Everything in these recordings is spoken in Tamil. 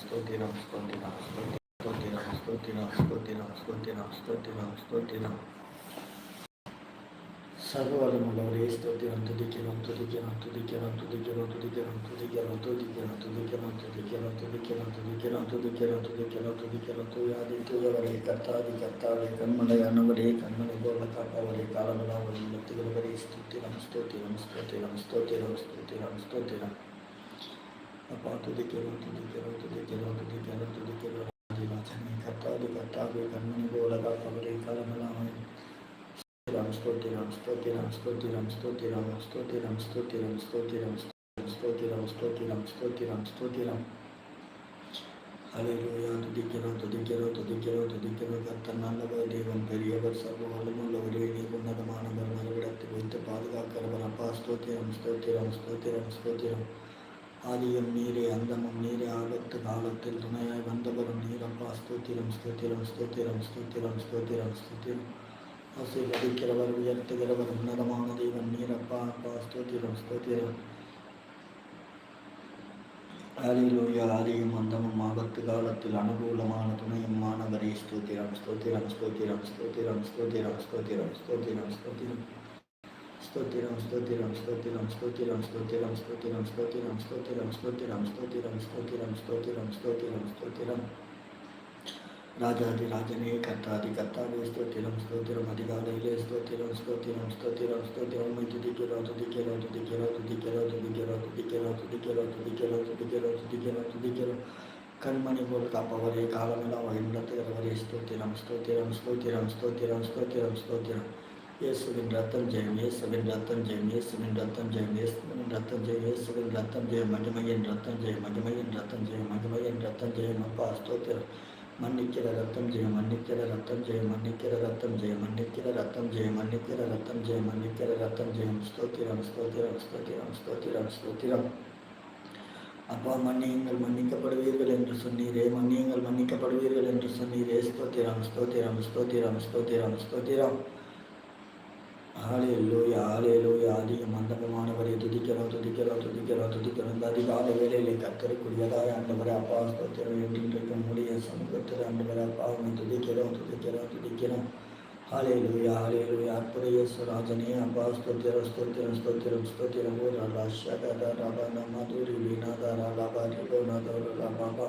ஸ்தோத்திரம் ஸ்தோத்திரம் ஸ்தோத்திரம் ஸ்தோத்திரம் ஸ்தோத்திரம் ஸ்தோத்திரம் ஸ்தோத்திரம் ஸ்தோத்திரம் சர்வவல்லமுள்ளவரே ஸ்தோத்திரம் துதிக்கிறோம் துதிக்கிறோம் துதிக்கிறோம் துதிக்கிறோம் துதிக்கிறோம் துதிக்கிறோம் துதிக்கிறோம் துதிக்கிறோம் துதிக்கிறோம் துதிக்கிறோம் துதிக்கிறோம் துதிக்கிறோம் துதிக்கிறோம் துதிக்கிறோம் தூயாதி தூயவரே கர்த்தாதி கர்த்தாவே கண்மலையானவரே கண்மலை போல காப்பவரே காலமெல்லாம் நிறுத்துகிறவரே ஸ்தோத்திரம் ஸ்தோத்திரம் ஸ்தோத்திரம் ஸ்தோத்திரம் ஸ்தோத்திரம் ஸ்தோத்திரம் அப்பா துதிக்கிறோம் துதிக்கிறோம் துதிக்கிறோம் துதிக்கிறோம் துதிக்கிறோம் ராஜனே கர்த்தாதி கர்த்தாவே அலையிலோயா துதிக்கிறோம் துதிக்கிறோம் துதிக்கிறோம் துதிக்கிறோம் கர்த்தர் நல்லவர் தேவன் பெரியவர் சர்வ வல்லமுள்ளவரே நீ உன்னதமானவர் மறுவிடத்தில் வைத்து பாதுகாக்கிறவர் அப்பா ஸ்தோத்திரம் ஸ்தோத்திரம் ஸ்தோத்திரம் ஸ்தோத்திரம் ஆதியும் நீரே அந்தமும் நீரே ஆபத்து காலத்தில் துணையாய் வந்தவரும் நீரப்பா ஸ்தோத்திரம் ஸ்தோத்திரம் ஸ்தோத்திரம் ஸ்தோத்திரம் ஸ்தோத்திரம் ஸ்தோத்திரம் ஆசீர்வதிக்கிறவர் உயர்த்துகிறவர் உன்னதமான தெய்வம் நீரப்பா அப்பா ஸ்தோத்திரம் ஸ்தோத்திரம் ஆதியிலோயா ஆதியும் அந்தமும் ஆபத்து காலத்தில் அனுகூலமான துணையும் மாணவரே ஸ்தோத்திரம் ஸ்தோத்திரம் ஸ்தோத்திரம் ஸ்தோத்திரம் ஸ்தோத்திரம் ஸ்தோத்திரம் ஸ்தோத்திரம் ஸ்தோத்திரம் ஸ்தோத்திரம் ஸ்தோத்திரம் ஸ்தோத்திரம் ஸ்தோத்திரம் ஸ்தோத்திரம் ஸ்தோத்திரம் ஸ்தோத்திரம் ஸ்தோத்திரம் ஸ்தோத்திரம் ஸ்தோத்திரம் ஸ்தோத்திரம் ஸ்தோத்திரம் ஸ்தோத்திரம் ஸ்தோத்திரம் ராஜாதி ராஜனே கர்த்தாதி கர்த்தாவே ஸ்தோத்திரம் ஸ்தோத்திரம் அதிகாலையிலே ஸ்தோத்திரம் ஸ்தோத்திரம் ஸ்தோத்திரம் ஸ்தோத்திரம் உண்மை துதிக்கிறோம் துதிக்கிறோம் துதிக்கிறோம் துதிக்கிறோம் துதிக்கிறோம் துதிக்கிறோம் துதிக்கிறோம் துதிக்கிறோம் துதிக்கிறோம் துதிக்கிறோம் துதிக்கிறோம் கண்மணி போல் காப்பவரே காலமெல்லாம் வழிநடத்துகிறவரே ஸ்தோத்திரம் ஸ்தோத்திரம் ஸ்தோத்திரம் ஸ்தோத்திரம் ஸ்தோத்திரம் ஸ்தோத்திரம் இயேசுவின் ரத்தம் ஜெயம் இயேசுவின் ரத்தம் ஜெயம் இயேசுவின் ரத்தம் ஜெயம் இயேசுவின் ரத்தம் ஜெயம் இயேசுவின் ரத்தம் ஜெயம் மகிமையின் ரத்தம் ஜெயம் மகிமையின் ரத்தம் ஜெயம் மகிமையின் ரத்தம் ஜெயம் அப்பா ஸ்தோத்திரம் மன்னிக்கிற ரத்தம் ஜெயம் மன்னிக்கிற ரத்தம் ஜெயம் மன்னிக்கிற ரத்தம் ஜெயம் மன்னிக்கிற ரத்தம் ஜெயம் மன்னிக்கிற ரத்தம் ஜெயம் மன்னிக்கிற ரத்தம் ஜெயம் ஸ்தோத்திரம் ஸ்தோத்திரம் ஸ்தோத்திரம் ஸ்தோத்திரம் ஸ்தோத்திரம் அப்பா மன்னியுங்கள் மன்னிக்கப்படுவீர்கள் என்று சொன்னீரே மன்னியுங்கள் மன்னிக்கப்படுவீர்கள் என்று சொன்னீரே ஸ்தோத்திரம் ஸ்தோத்திரம் ஸ்தோத்திரம் ஸ்தோத்திரம் ஸ்தோத்திரம் ஆலையிலோயா ஆலையிலோயா அதிக மந்தகமானவரை துதிக்கிறோம் துதிக்கிறோம் துதிக்கிறோம் துதிக்கிறோம் இந்த அதிகால வேலையிலே கத்தரக்கூடியதாய் ஆண்டவரை அப்பா ஸ்தோத்திரம் என்றின்றைக்கு முடிய சமூகத்தில் ஆண்டவரை அப்பாவை துதிக்கிறோம் துதிக்கிறோம் துதிக்கிறோம் ஆலையிலோயா ஆலையிலோயா அற்புத இயேசுராஜனே அப்பா ஸ்தோத்திரம் ஸ்தோத்திரம் ஸ்தோத்திரம் ஸ்தோத்திரம் ஓ ராலா ஷகதா ராபா நமதுரி வீணாதா ராலாபா ரிபோ நாதோ ராபா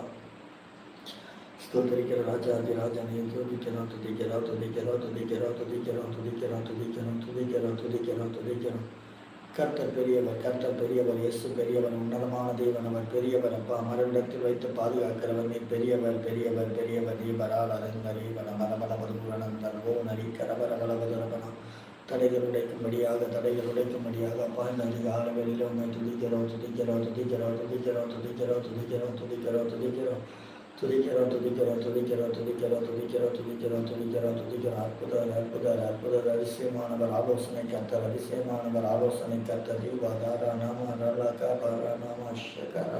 ஸ்தோத்தரிக்கிற ராஜாதி ராஜனை துதிக்கிறோம் துதிக்கிறோம் துதிக்கிறோம் துதிக்கிறோம் துதிக்கிறோம் துதிக்கிறோம் துதிக்கிறோம் துதிக்கிறோம் துதிக்கிறோம் துதிக்கிறோம் கர்த்தர் பெரியவர் கர்த்தர் பெரியவர் இயேசு பெரியவர் உன்னதமான தேவன் அவர் பெரியவர் அப்பா மறுவிடத்தில் வைத்து பாதுகாக்கிறவர் நீ பெரியவர் பெரியவர் பெரியவர் தீபரால் பரால் அரங்கரி வன தர்வோ நரி கரபரபலவதுரபனம் தடைகள் உடைக்கும்படியாக தடைகள் உடைக்கும்படியாக அப்பா இந்த அதிகால வெளியில் உண்மை துதிக்கிறோம் துதிக்கிறோம் துதிக்கிறோம் துதிக்கிறோம் துதிக்கிறோம் துதிக்கிறோம் துதிக்கிறோம் துதிக்கிறோம். துதிக்கிறோம் துதிக்கிறோம் துதிக்கிறோம் துதிக்கிறோம் துதிக்கிறோம் துதிக்கிறோம் துதிக்கிறோம் துதிக்கிறோம் அற்புதர் அற்புதர் அற்புதர் அதிசயமானவர் ஆலோசனை கர்த்தர் அதிசயமானவர் ஆலோசனை கர்த்தர் தீபா தாரா நாம ரலா காபாரா நாம ஷகரா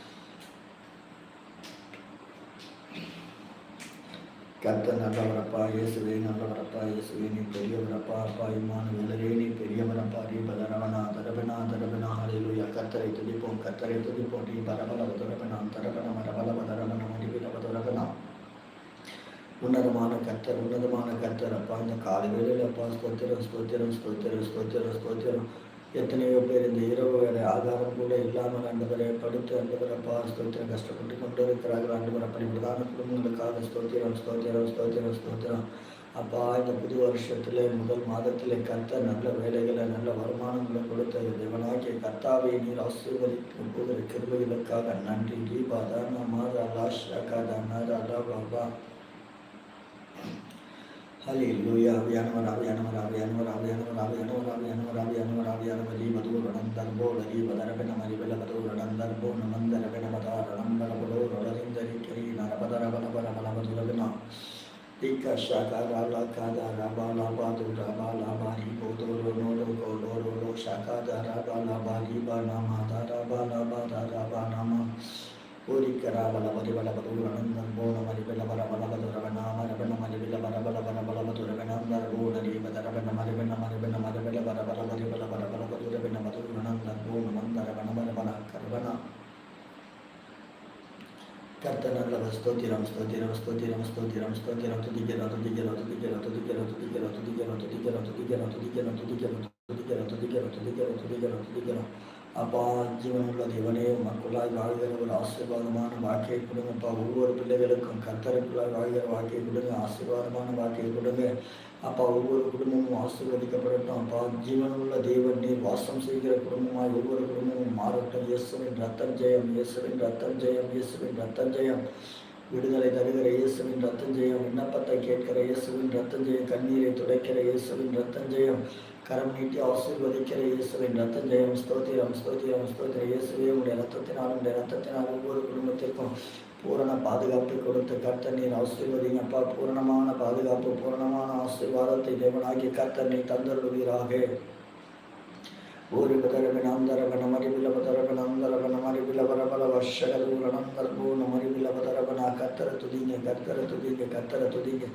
கத்த நல்லவரப்பா இயேசுவே நல்லவரப்பா இயேசுவே நீ பெரியவரப்பா அப்பா இம்மானுவலரே நீ பெரியவரப்பா நீ பலரவனா தரவனா தரவனா அலையிலுயா கத்தரை துடிப்போம் கத்தரை துடிப்போம் நீ பரபலவ துறவனா தரவன மரபலவ தரவன மடிவிலவ துறவனா. உன்னதமான கத்தர் உன்னதமான கத்தர் அப்பா இந்த காலை வேலையில் அப்பா ஸ்தோத்திரம் ஸ்தோத்திரம் ஸ்தோத்திரம் ஸ்தோத்திரம் ஸ்தோத்திரம். எத்தனையோ பேர் இந்த இரவு வேலை ஆதாரம் கூட இல்லாமல் ஆண்டவரை படுத்து ஆண்டவரை அப்பா ஸ்தோத்திரம் கஷ்டப்பட்டு கொண்டு இருக்கிறார்கள் ஆண்டவர் அப்படிப்பட்டதான குடும்பங்களுக்காக ஸ்தோத்திரம் ஸ்தோத்திரம் ஸ்தோத்திரம் ஸ்தோத்திரம். அப்பா இந்த புது வருஷத்துல முதல் மாதத்திலே கர்த்த நல்ல வேலைகளை நல்ல வருமானங்களை கொடுத்த தேவனாகிய கர்த்தாவை நீர் ஆசீர்வதித்து போகிற கிருமைகளுக்காக நன்றி தீபா தானா மாதா லாஷா காதா மாதா லா பாபா ஹalleluya அபியானவர் அபியானவர் அபியானவர் அபியானவர் அபியானவர் அபியானவர் ஆவியானவர் ஆவியானவர் ஜீ மதுரடம் தர்போ லரி பதரபென மரிபல மதுரடம் தர்போ நமந்தரபென மதாரணம் பலபலோ ரொடரிந்தரி கரி நரபதரபல பரபல மதுரபெனா Ika shaka rala kada raba laba du raba laba ribo do ro no ro go lo ro lo shaka da raba laba riba தா ராபா நாமா ஓரிக்க da raba மது Uri ಕರ್ತನಲ್ಲವ ಸ್ತೋತಿರಂ ಸ್ತೋತಿರಂ ಸ್ತೋತಿರಂ ಸ್ತೋತಿರಂ ಸ್ತೋತಿರಂ ತುದಿಗೆರ ತುದಿಗೆರ ತುದಿಗೆರ ತುದಿಗೆರ ತುದಿಗೆರ ತುದಿಗೆರ ತುದಿಗೆರ ತುದಿಗೆರ ತುದಿಗೆರ ತುದಿಗೆರ ತುದಿಗೆರ ತುದಿಗೆರ ತುದಿಗೆರ ತುದಿಗೆರ ತುದಿಗೆರ அப்பா ஜீவனுள்ள தேவனே மக்களாய் வாழ்கிற ஒரு ஆசீர்வாதமான வாழ்க்கையை கொடுங்கப்பா ஒவ்வொரு பிள்ளைகளுக்கும் கத்தருக்குள்ளாய் வாழ்கிற வாழ்க்கையை கொடுங்க ஆசீர்வாதமான வாழ்க்கையை கொடுங்க அப்பா ஒவ்வொரு குடும்பமும் ஆசீர்வதிக்கப்படட்டும். அப்பா ஜீவனுள்ள தேவன் நீர் வாசம் செய்கிற குடும்பமாய் ஒவ்வொரு குடும்பமும் மாறட்டும். இயேசுவின் ரத்தம் ஜெயம் இயேசுவின் ரத்தம் ஜெயம் இயேசுவின் ரத்தம் ஜெயம். விடுதலை தருகிற இயேசுவின் ரத்தம் ஜெயம். விண்ணப்பத்தை கேட்கிற இயேசுவின் ரத்தம் ஜெயம். கண்ணீரை துடைக்கிற இயேசுவின் ரத்தம் ஜெயம். கரம் நீட்டி ஆசீர்வதிக்கிற இயேசுவின் ரத்தம் ஜெயம். ஸ்தோத்திரம் ஸ்தோத்திரம் ஸ்தோத்திரம். இயேசுவே உடைய ரத்தத்தினால் உடைய ரத்தத்தினால் ஒவ்வொரு குடும்பத்திற்கும் பூரண பாதுகாப்பு கொடுத்து கர்த்தர் நீர் ஆசீர்வதிங்கப்பா பூரணமான பாதுகாப்பு பூரணமான ஆசீர்வாதத்தை தேவனாகி கர்த்தர் நீ தந்தருவீராக ಊರಿಬದರಬನಂದರಬನ பூரணம் ಮರಿಬಿಲಬರಬಲ ವರ್ಷಗದೂರಣಂದರ್ಭೂನ மறிவிலபதரபனா கத்தர துதிங்க கத்தர துதிங்க கத்தர துதிங்க.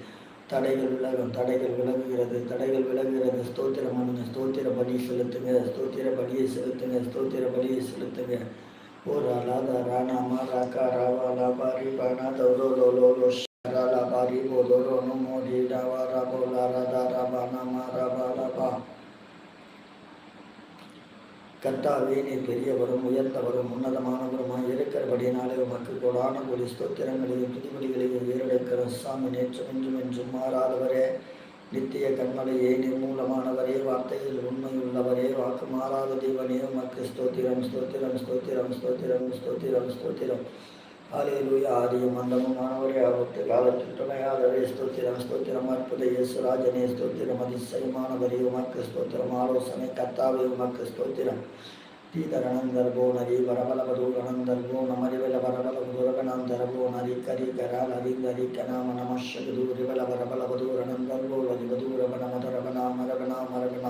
தடைகள் விலகும் தடைகள் விலகுகிறது தடைகள் விலகுகிறது. ஸ்தோத்திரம் பண்ணுங்க ஸ்தோத்திர பலியை செலுத்துங்க ஸ்தோத்திர பலியை செலுத்துங்க ஸ்தோத்திர பலியை செலுத்துங்க. Uralada Rana Maraka Rava Labari Bana Doro Lolo Loshara Labari Bodoro Nomodi Dava Rabo Larada Rabana Maraba Laba கர்த்தாவே நீ பெரியவரும் உயர்ந்தவரும் உன்னதமானவருமாய் இருக்கிறபடினாலே உமக்கு கொடான கொடி ஸ்தோத்திரங்களையும் துதிபடிகளையும் உயிரிழக்கிற சாமி நேற்றும் இன்றும் என்றும் மாறாதவரே நித்திய கண்மலையே நிர்மூலமானவரே வார்த்தையில் உண்மையுள்ளவரே வாக்கு மாறாத தேவனே உமக்கு ஸ்தோத்திரம் ஸ்தோத்திரம் ஸ்தோத்திரம் ஸ்தோத்திரம் ஸ்தோத்திரம் ஸ்தோத்திரம். ஆலையிலூய ஆதியும் மந்தமும் மாணவரே ஆபத்து காலத்தில் துணையாளரே ஸ்தோத்திரம் ஸ்தோத்திரம். அற்புத இயேசுராஜனே ஸ்தோத்திரம். அதிசயமானவரே உமக்கு ஸ்தோத்திரம். ஆலோசனை கத்தாவே உமக்கு ஸ்தோத்திரம். ಶ್ರೀಧರಣಂ ದರ್ಭೋ ನರಿ ವರಬಲಬದು ಗಣಂ ದರ್ಭೋ ನಮರಿವೆಲ ವರಬಲಬದು ರಗಣಂ ದರ್ಭೋ ನರಿ ಕರಿ ಕರ ಲರಿ ನರಿ ಕನಾಮ ನಮಶದು ರಿವಲ ವರಬಲಬದು ರಣಂ ದರ್ಭೋ ಲರಿಬದು ರಗಣ ಮದರಗಣ ಮರಗಣ ಮರಗಣ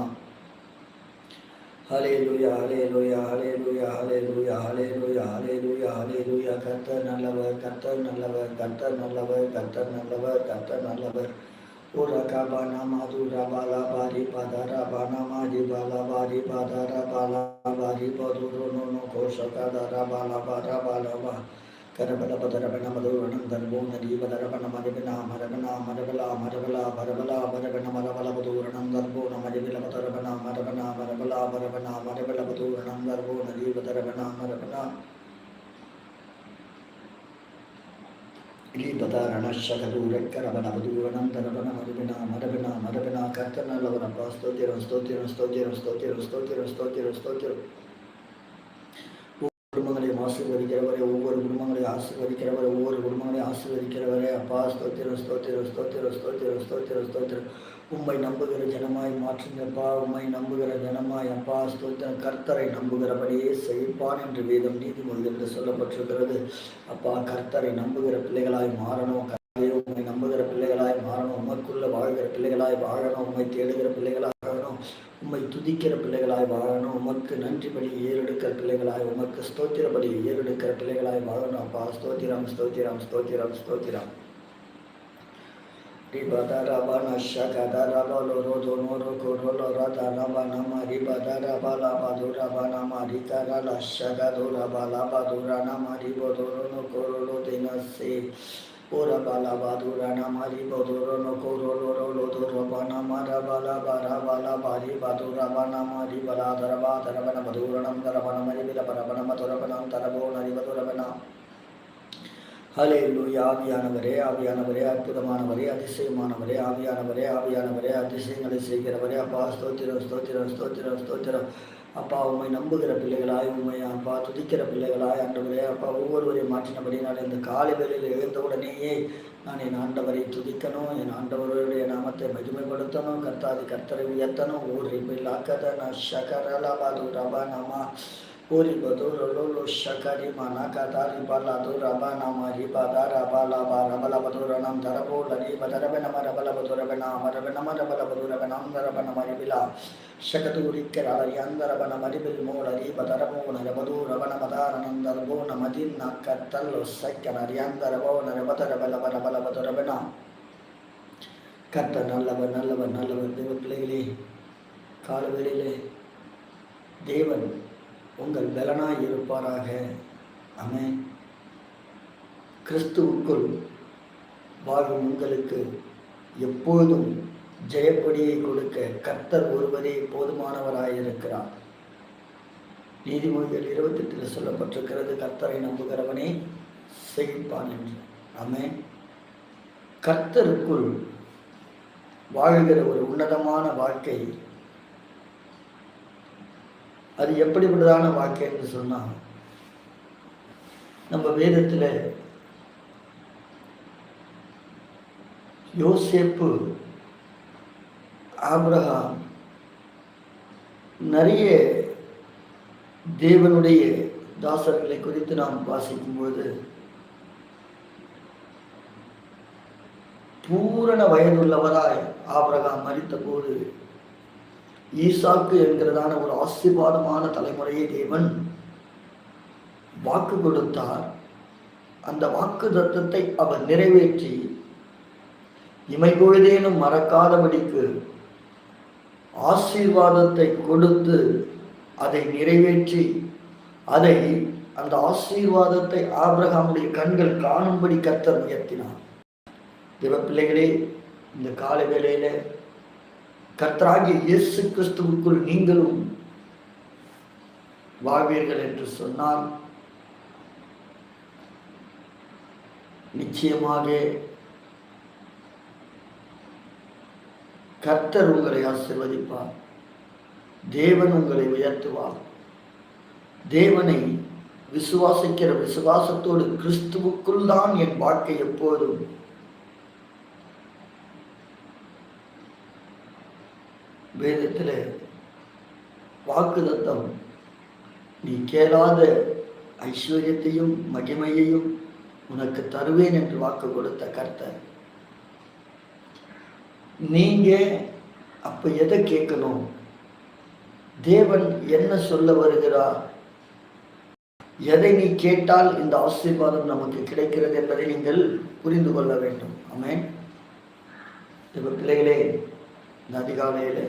hallelujah hallelujah hallelujah hallelujah hallelujah hallelujah hallelujah கர்த்தர் நல்லவர் கர்த்தர் நல்லவர் கர்த்தர் நல்லவர் கர்த்தர் நல்லவர் கர்த்தர் நல்லவர் Uraka bana madura bala bari padara bana madi bala bari padara bala bari paduro no no kosha kadara bala bara bala ba karabala padara bana madurana darbo nadi padara bana madi bana mara bana mara bala mara bala mara bala mara bana mara bala padurana darbo na madi bala padara bana mara bana mara bala mara bana mara bala padurana darbo nadi padara bana mara bana ಮರಬಿನ ಕರ್ತನಲ್ಲವನಪ್ಪ ಸ್ತೋತಿರ ಸ್ತೋತಿರ ಸ್ತೋತಿರ ಸ್ತೋತಿರ ಸ್ತೋತಿರ ಸ್ತೋತಿರ ಸ್ತೋತಿರ ஒவ்வொரு மகனையும் ஆசீர்வதிக்கிறவரை ஒவ்வொரு ஒவ்வொரு குடும்பங்களையும் ஆசீர்வதிக்கிறவரே. அப்பா ஸ்தோத்திரம் ஸ்தோத்திரம் ஸ்தோத்திரம் ஸ்தோத்திரம் ஸ்தோத்திரம் ஸ்தோத்திரம். உம்மை நம்புகிற ஜனமாய் மாற்றுங்கப்பா. உம்மை நம்புகிற ஜனமாய் அப்பா ஸ்தோத்திரம். கர்த்தரை நம்புகிறபடியே செய்ப்பான் என்று வேதம் நீதிமொழிகளில் சொல்லப்பட்டிருக்கிறது. அப்பா கர்த்தரை நம்புகிற பிள்ளைகளாய் மாறணும். உண்மை நம்புகிற பிள்ளைகளாய் மாறணும். உமக்குள்ள வாழ்கிற பிள்ளைகளாய் வாழணும். உண்மை தேடுகிற பிள்ளைகளாய் ஆகணும் உம்மை துதிக்கிற பிள்ளைகளாய் வாழணும் உமக்கு நன்றி பலி ஏறெடுக்கிற பிள்ளைகளாய் உமக்கு ஸ்தோத்திர பலி ஏறெடுக்கிற பிள்ளைகளாய் வாழணும் அப்பா ஸ்தோத்திரம் ஸ்தோத்திரம் ஸ்தோத்திரம் ஸ்தோத்திரம் ரிபதரபன ஷகதரபலோரோதோனோரோகோரோலரதரபனம ரிபதரபலபதுரபனம ரிதரல ஷகதுரபலபதுரநம ரிபதோரோனோ கோரோலோ தினசே Ora bala badura namari badura no koro loro lodo roba namara bala bara bala bari badura bana mari bala daraba darabana badura nam darabana mari bila barabana madurabana nam darabo nari badurabana ஹலே லூயா ஆவியானவரே ஆவியானவரே அற்புதமானவரே அதிசயமானவரே ஆவியானவரே ஆவியானவரே அதிசயங்களை செய்கிறவரே அப்பா ஸ்தோத்திரம் ஸ்தோத்திரம் ஸ்தோத்திரம் ஸ்தோத்திரம் அப்பா உண்மை நம்புகிற பிள்ளைகளாய் உண்மை அப்பா துதிக்கிற பிள்ளைகளாய் ஆண்டவரே அப்பா ஒவ்வொருவரையும் மாற்றினபடி நான் இந்த காலை வேளையில் எழுந்த உடனேயே நான் என் ஆண்டவரை துதிக்கணும் என் ஆண்டவருடைய நாமத்தை மகிமைப்படுத்தணும் கர்த்தாதி கர்த்தரை உயர்த்தணும். ஊர் லாக்கத நான் ஷகரலாபாது ரபா நாமா கத்த நல்லவர் நல்லவர் நல்லவர் தேவ பிள்ளைகளே காலவேளையிலே தேவன் உங்கள் பலனாய் இருப்பாராக. அமே கிறிஸ்துவுக்குள் வாழும் உங்களுக்கு எப்போதும் ஜெயப்படியை கொடுக்க கர்த்தர் ஒருவரே போதுமானவராயிருக்கிறார். நீதிமொழிகள் இருபத்தெட்டில் சொல்லப்பட்டிருக்கிறது கர்த்தரை நம்புகிறவனே செய்ப்பான் என்று. ஆமே கர்த்தருக்குள் வாழ்கிற ஒரு உன்னதமான வாழ்க்கை அது எப்படிப்பட்டதான வாழ்க்கை என்று சொன்னால் நம்ம வேதத்தில் யோசேப்பு ஆப்ரஹாம் நிறைய தேவனுடைய தாசர்களை குறித்து நாம் வாசிக்கும்போது பூரண வயதுள்ளவராய் ஆபிரகாம் மறித்த போது ஈசாக்கு என்கிறதான ஒரு ஆசீர்வாதமான தலைமுறையை தேவன் வாக்கு கொடுத்தார். அந்த வாக்கு தத்தத்தை அவர் நிறைவேற்றி இமைபொழுதேனும் மறக்காதபடிக்கு ஆசீர்வாதத்தை கொடுத்து அதை நிறைவேற்றி அதை அந்த ஆசீர்வாதத்தை ஆபிரகாமுடைய கண்கள் காணும்படி கத்தர் உயர்த்தினார் தேவ பிள்ளைகளே இந்த கால வேளையில கர்த்தராகிய இயேசு கிறிஸ்துவுக்குள் நீங்களும் வாழ்வீர்கள் என்று சொன்னால் நிச்சயமாக கர்த்தர் உங்களை ஆசிர்வதிப்பார். தேவன் உங்களை உயர்த்துவார். தேவனை விசுவாசிக்கிற விசுவாசத்தோடு கிறிஸ்துவுக்குள் தான் என் வாழ்க்கை எப்போதும் வேதத்தில் வாக்குதத்தம் நீ கேளாத ஐஸ்வர்யத்தையும் மகிமையையும் உனக்கு தருவேன் என்று வாக்கு கொடுத்த கர்த்தர். நீங்க அப்ப எதை கேட்கணும்? தேவன் என்ன சொல்ல வருகிறார்? எதை நீ கேட்டால் இந்த ஆசீர்வாதம் நமக்கு கிடைக்கிறது என்பதை நீங்கள் புரிந்து கொள்ள வேண்டும். அமேன் இப்ப பிள்ளைகளே இந்த அதிகாலையில்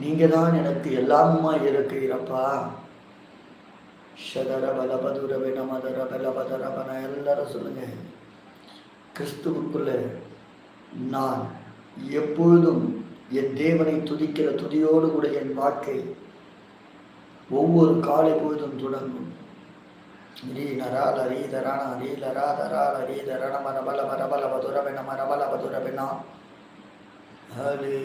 நீங்கள் தான் எனக்கு எல்லாமுமா இருக்கிறப்பா ஷதர பலபதுரவே நமதர பலபதரபன எல்லாரும் சொல்லுங்க. கிறிஸ்துவுக்குள்ள நான் எப்பொழுதும் என் தேவனை துதிக்கிற துதியோடு கூட என் வாழ்க்கை ஒவ்வொரு காலை பொழுதும் தொடங்கும். ரீனரால் அரீதரான தரால் அரீதரண மரபல மரபல மதுரபென மரபல மதுரபெனா ஹலே.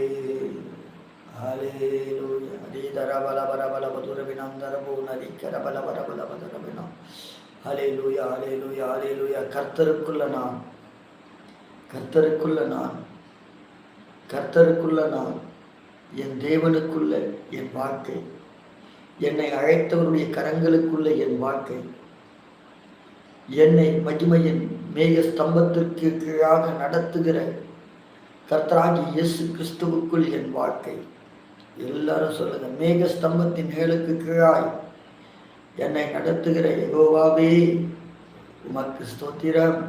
ஹalleluya அதீதர பல பல பல பதுரபினந்தர பூனரி கர பல பல பல பதுரபினா ஹalleluya ஹalleluya ஹalleluya கர்த்தருக்குள்ள நான் கர்த்தருக்குள்ள நான் கர்த்தருக்குள்ள நான் என் தேவனுக்குள்ள என் வாழ்க்கை என்னை அழைத்தவருடைய கரங்களுக்குள்ள என் வாழ்க்கை என்னை மகிமையின் மேக ஸ்தம்பத்திற்கு கீழாக நடத்துகிற கர்த்தராகி இயேசு கிறிஸ்துவுக்குள் என் வாழ்க்கை எல்லாரும் சொல்லுங்க மேக ஸ்தம்பத்தின் ஏழுக்கு கீழாய் என்னை நடத்துகிற எகோவாவே உமக்கு ஸ்தோத்திரம்.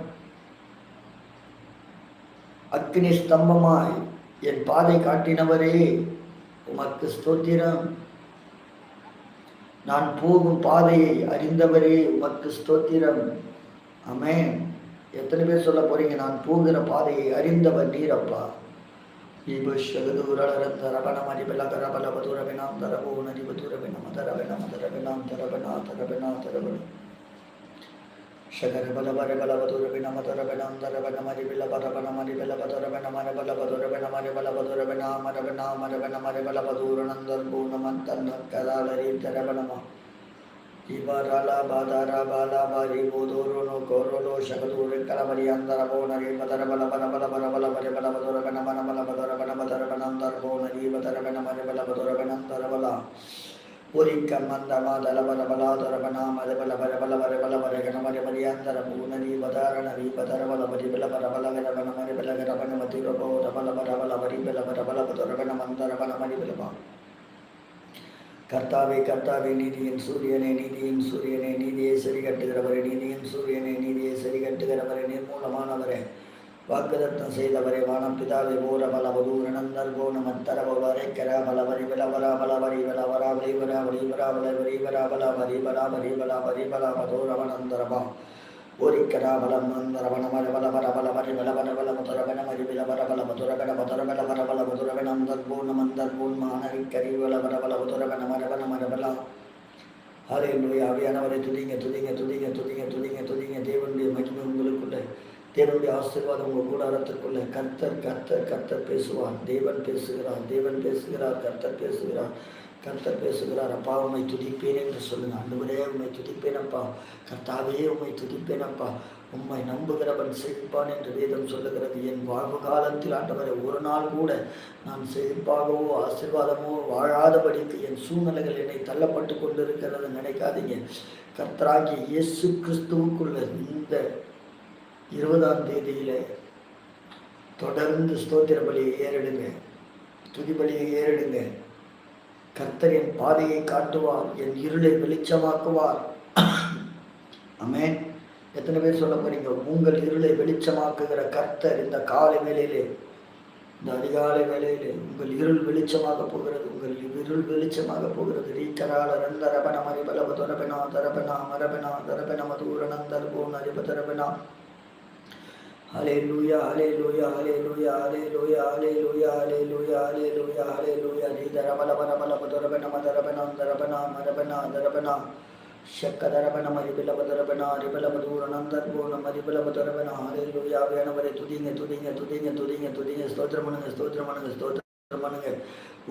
அக்னி ஸ்தம்பமாய் என் பாதை காட்டினவரே உமக்கு ஸ்தோத்திரம். நான் போகும் பாதையை அறிந்தவரே உமக்கு ஸ்தோத்திரம். அமேன் எத்தனை பேர் சொல்ல போறீங்க நான் போகிற பாதையை அறிந்தவர் நீரப்பா ಶಗರ ಬಲ ಬರ ಬಲ ಬದುರ ಬಿನ ಮಧುರ ಬಿನ ಅಂದರ ಬನ ಮರಿ ಬಿಲ ಬರ ಬನ ಮರಿ ಬಿಲ ಬದುರ ಬಿನ ಮರ ಬಲ ಬದುರ ಬಿನ ಮರಿ ಬಲ ಬದುರ ಬಿನ ಮರ ಬಿನ ಮರ ಬಿನ ಮರಿ ಬಲ ಬದೂರ ನಂದರ್ ಪೂರ್ಣ ಮಂತನ್ನ ಕರಾಲರಿ ತರ ಬನಮ ಇವರಲ ಬದರ ಬಲ ಬರಿ ಬುದುರುನು ಕೊರುಲು ಶಗದೂರಿ ಕಲಬರಿ ಅಂದರ ಬೋನರಿ ಬದರ ಬಲ ಬಲ ಬಲ ಬಲ ಬಲ ಬರಿ ಬಲ தரவண மரபல பதுரவணம் தரவலா ஒரிக்கம் மந்தமா தலபல பலா தரவணா மரபல பரபல வரபல வரகண மரபலியாந்தர பூனரி பதாரண ரீபதரபல வரிபல பரபல கரவண மரபல கரவண மதிரபோ ரபல பரபல வரிபல பரபல பதுரவண மந்தரபல மரிபலபா கர்த்தாவே கர்த்தாவே நீதியின் சூரியனே நீதியின் சூரியனே நீதியை சரி கட்டுகிறவரே நீதியின் சூரியனே நீதியை சரி கட்டுகிறவரே நிர்மூலமானவரே வாக்குதத்தம் செய்தவரே வானம் பிதாவே ஓர பல வதூரணந்தர் கோணமத்தர பவரை கர பலவரி பலவரா பலவரி பலவரா வரிவரா வரிவரா பலவரி பல வரி பலா வரி பலா வரி பலா பதோரவனந்தரபா ஓரிக்கரா பலம் நந்தரவன மர பல பர பல வரி பல பர பல மதுரவன மரி பில பர பல மதுரவன மதுரவன பர பல மதுரவனந்தர் பூர்ணமந்தர் பூர்மானரிக்கரி பல பல மதுரவன மரவன மரபலா ஹalleluya. ஆவியானவரை துதிங்க துதிங்க துதிங்க துதிங்க துதிங்க துதிங்க தேவனுடைய மகிமை உங்களுக்குள்ள தேவனுடைய ஆசீர்வாதம் உங்கள் கூடாரத்திற்குள்ள. கர்த்தர் கர்த்தர் கர்த்தர் பேசுவார். தேவன் பேசுகிறார் தேவன் பேசுகிறார் கர்த்தர் பேசுகிறார் கர்த்தர் பேசுகிறார். அப்பா உண்மை துதிப்பேன் என்று சொல்லுங்க. அன்றுவரே உண்மை துதிப்பேன் அப்பா. கர்த்தாவே உண்மை துதிப்பேன் அப்பா. உண்மை நம்புகிறவன் செழிப்பான் என்று வேதம் சொல்லுகிறது. என் வாழ்வு காலத்தில் ஆண்டவரை ஒரு நாள் கூட நான் செழிப்பாகவோ ஆசீர்வாதமோ வாழாதபடிக்கு என் சூழ்நிலைகள் என்னை தள்ளப்பட்டு கொண்டிருக்கிறது நினைக்காதீங்க. கர்த்தராகிய இயேசு கிறிஸ்துவுக்குள்ள இந்த இருபதாம் தேதியில் தொடர்ந்து ஸ்தோத்திர பலியை ஏறெடுங்க துதி பலியை ஏறெடுங்க. கர்த்தர் என் பாதையை காட்டுவார் என் இருளை வெளிச்சமாக்குவார். அமேன் எத்தனை பேர் சொல்ல போறீங்க? உங்கள் இருளை வெளிச்சமாக்குகிற கர்த்தர் இந்த காலை வேலையிலே இந்த அதிகாலை வேலையிலே உங்கள் இருள் வெளிச்சமாக போகிறது உங்கள் இருள் வெளிச்சமாக போகிறது. ரீக்கரால ரந்த ரபன மரிபலப தொரபனா தரபனா மரபனா தரபன மதூரணந்தர் phone அறிப தரபனா Hallelujah, hallelujah, hallelujah, hallelujah, hallelujah, hallelujah, hallelujah, hallelujah. Ridarabala bala bala badorabana madarabana darabana marabana darabana. ಶಕ್ಕದರಬನ ಮರಿಬಿಲ ಬದರಬನ ಅರಿಬಲ ಮಧೂರನಂದರ್ ಗೋಣ ಮರಿಬಲ ಬದರಬನ ஹalleluya ஆவியானவரே துதிங்க துதிங்க துதிங்க துதிங்க துதிங்க ஸ்தோத்திரம் பண்ணுங்க ஸ்தோத்திரம் பண்ணுங்க ஸ்தோத்திரம் பண்ணுங்க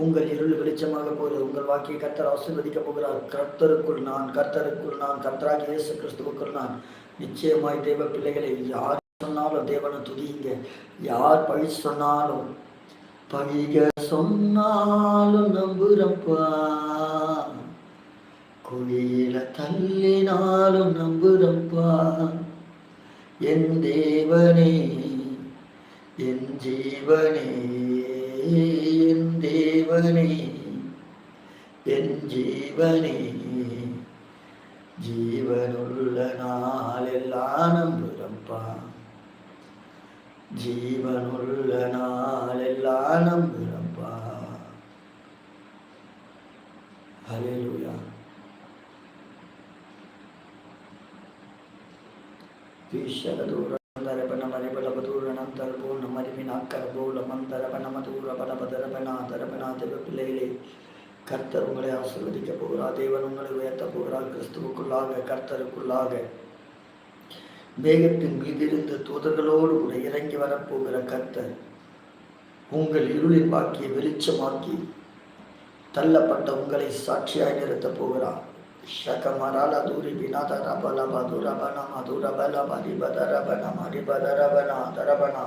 உங்கள் இருள் வெளிச்சமாக போகிறது உங்கள் வாக்கிய கர்த்தர் ஆசீர்வதிக்க போகிறார் கர்த்தருக்குள் நான் கர்த்தருக்குள் நான் கர்த்தராகி இயேசு கிறிஸ்துவுக்குள் நான் நிச்சயமாய் தேவ பிள்ளைகளை யார் சொன்னாலும் தேவனை துதிங்க யார் பழி சொன்னாலும் பழிக சொன்னாலும் நம்புறப்பா. குழியில தள்ளினாலும் நம்புறப்பா. என் தேவனே என் ஜீவனே என் தேவனே என் ஜீவனே. ஜீவனுள்ள நாளெல்லாம் நம்புறப்பா. ஜீவனுள்ள நாளெல்லாம் நம்புகிறப்பா. அலையிலுயா பிள்ளைகளே கர்த்தர் உங்களை ஆசிர்வதிக்க போகிறார் தேவன் உங்களை உயர்த்த போகிறார் கிறிஸ்துவுக்குள்ளாக கர்த்தருக்குள்ளாக. மேகத்தின் மீதிருந்து தூதர்களோடு கூட இறங்கி வரப்போகிற கர்த்தர் உங்கள் இருளின் வாக்கி வெளிச்சமாக்கி தள்ளப்பட்ட உங்களை சாட்சியாய் நிறுத்தப் போகிறான் ஷகமரால தூரி பினாத ரபல பது மதிபத ரபன மதிபத ரபனா தரபனா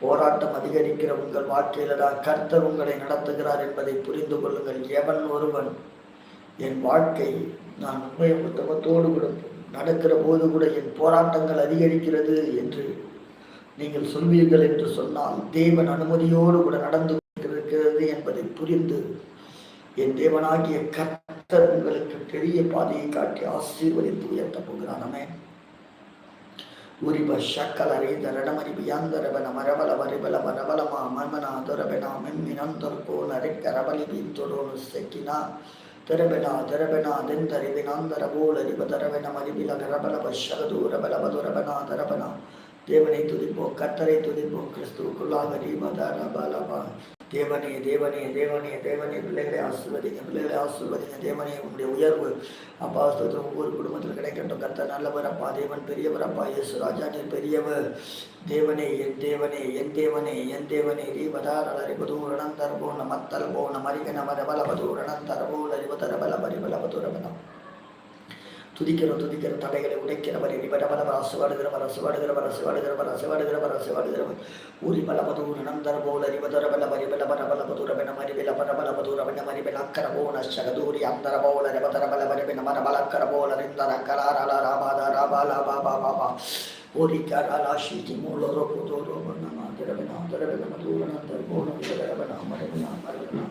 போராட்டம் அதிகரிக்கிற உங்கள் வாழ்க்கையில்தான் கர்த்தர் உங்களை நடத்துகிறார் என்பதை புரிந்து கொள்ளுங்கள். எவன் ஒருவன் என் வாழ்க்கை நான் உண்மைய புத்தகத்தோடு கொடுப்பேன் நடக்கிற போது கூட என் போராட்டங்கள் அதிகரிக்கிறது என்று நீங்கள் சொல்வீர்கள் என்று சொன்னால் தேவன் அனுமதியோடு கூட நடந்து கொண்டிருக்கிறது என்பதை புரிந்து என் தேவனாகிய கர்த்தர் உங்களுக்கு பெரிய பாதையை காட்டி ஆசீர்வதித்து உயர்த்த போகிறானமே உரிப அறிந்த தரணமரி வியாந்தரவன மரபல வரிபல வரவலமா மர்மனா துரபெனா மெம்மினந்தொர்கோ நரைக்கரவலி வீந்தொடோனு செக்கினா தரபெனா தரபெனா தென் தரிவினான் தரபோல் அறிவ தரவென அறிவில தரபல தரபனா தேவனை துதிப்போம் கத்தரை துதிப்போம் கிறிஸ்துவுக்குள்ளாக ரீமதரபலபா தேவனே தேவனே தேவனே தேவனே பிள்ளைகளை ஆசிர்வதிங்க பிள்ளைகளை ஆசிர்வதிங்க. தேவனே உங்களுடைய உயர்வு. அப்பா ஸ்தோத்திரம். ஒவ்வொரு குடும்பத்தில் கிடைக்கட்டும் கர்த்தர் நல்லவர் அப்பா தேவன் பெரியவர் அப்பா இயேசு ராஜா நீ பெரியவர். தேவனே என் தேவனே என் தேவனே என் தேவனே. ரீபதாரரிபதூரணம் தரபோன மத்தல் போன மரிகன மரபல பதூரணம் தரபோல ரிபதர பல பரிபல பதுரபனம் துதிக்கிறோம் துதிக்கிற தடைகளை உடைக்கிறவர் இவரவரவர் அசுவாடுகிறவர் அசுவாடுகிறவர் அசுவாடுகிறவர் அசுவாடுகிறவர் அசுவாடுகிறவர் ஊரி பலபதூர் நந்தர் போல அறிவதர பல மறிபல பல பல பதுர பென மறிபில பல பல பதுர பென மறிபில அக்கர போல சகதூரி அந்தர போல ரவதர பல மறிபின மர பலக்கர போல ரிந்தர கலாரல ராபாத ராபா ராபாலா பாபா பா ஓரி கராலா ஷீதி மூலரோ புதோரோ மன்னமா திரவனா திரவன மதுர நந்தர போன திரவனா மறிபினா மறிபினா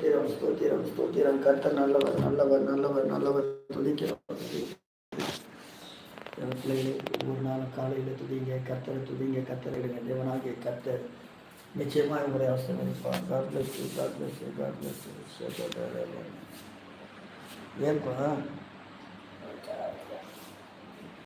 ஸ்தோத்திரம் ஸ்தோத்திரம் ஸ்தோத்திரம். ஸ்தோத்திரம் கர்த்தர் நல்லவர் நல்லவர் நல்லவர் நல்லவர். துதிக்கிறோம். என் பிள்ளைகளே ஒவ்வொரு நாளும் காலையில் துதிங்க கர்த்தரை துதிங்க கர்த்தரை இடுங்க தேவனாகிய கர்த்தர் நிச்சயமாக உங்களை ஆசீர்வதிப்பார். God bless you God bless you God bless you ஏன்பா?